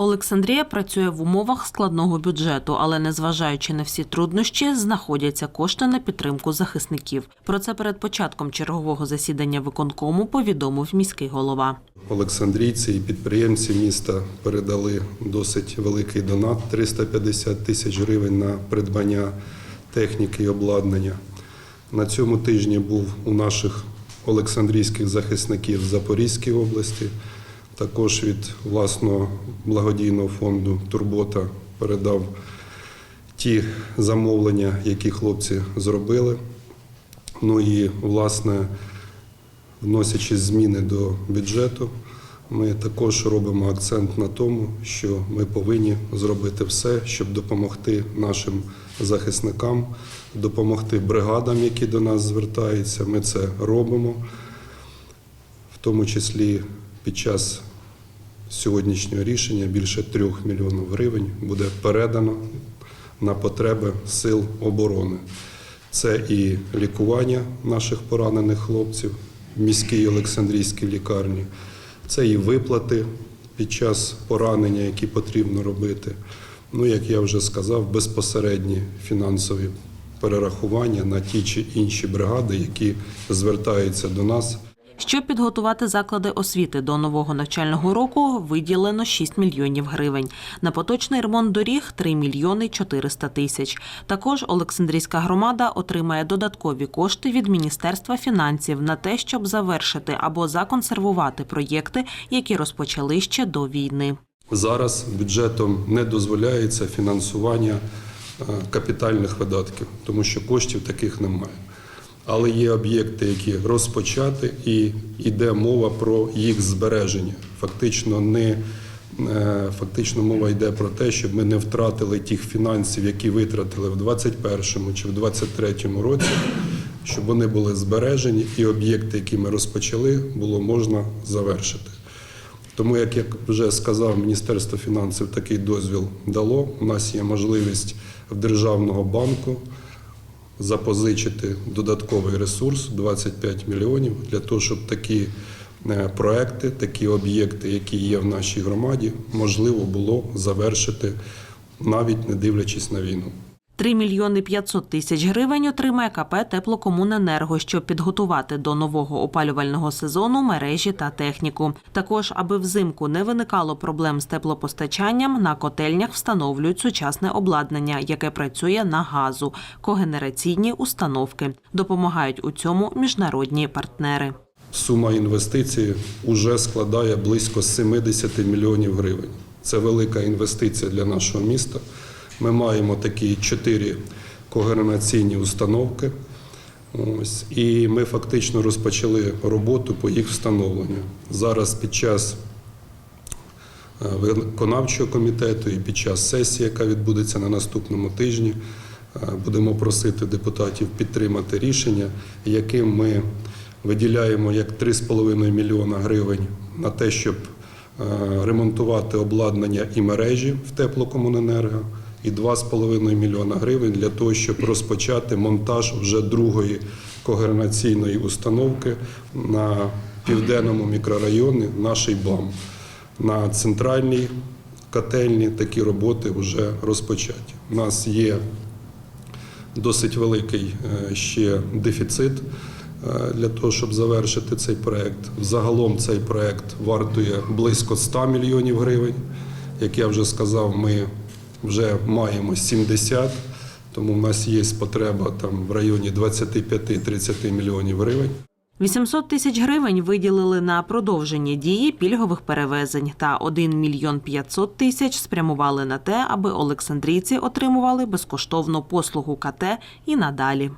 Олександрія працює в умовах складного бюджету, але незважаючи на всі труднощі, знаходяться кошти на підтримку захисників. Про це перед початком чергового засідання виконкому повідомив міський голова. Олександрійці і підприємці міста передали досить великий донат 350 тисяч гривень на придбання техніки і обладнання. На цьому тижні був у наших олександрійських захисників в Запорізькій області. Також від власного благодійного фонду Турбота передав ті замовлення, які хлопці зробили. Ну і власне вносячи зміни до бюджету, ми також робимо акцент на тому, що ми повинні зробити все, щоб допомогти нашим захисникам, допомогти бригадам, які до нас звертаються. Ми це робимо, в тому числі під час сьогоднішнього рішення більше трьох мільйонів гривень буде передано на потреби сил оборони. Це і лікування наших поранених хлопців в міській Олександрійській лікарні, це і виплати під час поранення, які потрібно робити. Ну, як я вже сказав, безпосередні фінансові перерахування на ті чи інші бригади, які звертаються до нас. Щоб підготувати заклади освіти до нового навчального року, виділено 6 мільйонів гривень. На поточний ремонт доріг 3 мільйони 400 тисяч. Також Олександрійська громада отримає додаткові кошти від Міністерства фінансів на те, щоб завершити або законсервувати проєкти, які розпочали ще до війни. Зараз бюджетом не дозволяється фінансування е, капітальних видатків, тому що коштів таких немає. Але є об'єкти, які розпочати, і йде мова про їх збереження. Фактично, не е, фактично мова йде про те, щоб ми не втратили тих фінансів, які витратили в 2021 чи в 2023 році, щоб вони були збережені, і об'єкти, які ми розпочали, було можна завершити. Тому, як я вже сказав, Міністерство фінансів такий дозвіл дало. У нас є можливість в Державного банку запозичити додатковий ресурс 25 мільйонів для того, щоб такі е, проекти, такі об'єкти, які є в нашій громаді, можливо було завершити навіть не дивлячись на війну. 3 мільйони 500 тисяч гривень отримає КП «Теплокомуненерго», щоб підготувати до нового опалювального сезону мережі та техніку. Також, аби взимку не виникало проблем з теплопостачанням, на котельнях встановлюють сучасне обладнання, яке працює на газу, когенераційні установки. Допомагають у цьому міжнародні партнери. Сума інвестицій вже складає близько 70 мільйонів гривень. Це велика інвестиція для нашого міста. Ми маємо такі чотири когенераційні установки. Ось, і ми фактично розпочали роботу по їх встановленню. Зараз під час е, виконавчого комітету і під час сесії, яка відбудеться на наступному тижні, е, будемо просити депутатів підтримати рішення, яким ми виділяємо як 3,5 мільйона гривень на те, щоб е, ремонтувати обладнання і мережі в теплокомуненерго, і 2,5 мільйона гривень для того, щоб розпочати монтаж вже другої когенераційної установки на південному мікрорайоні нашій БАМ. На центральній котельні такі роботи вже розпочаті. У нас є досить великий е, ще дефіцит е, для того, щоб завершити цей проект. Загалом цей проект вартує близько 100 мільйонів гривень. Як я вже сказав, ми вже маємо 70, тому в нас є потреба там в районі 25-30 мільйонів гривень. 800 тисяч гривень виділили на продовження дії пільгових перевезень та 1 мільйон 500 тисяч спрямували на те, аби олександрійці отримували безкоштовну послугу КТ і надалі.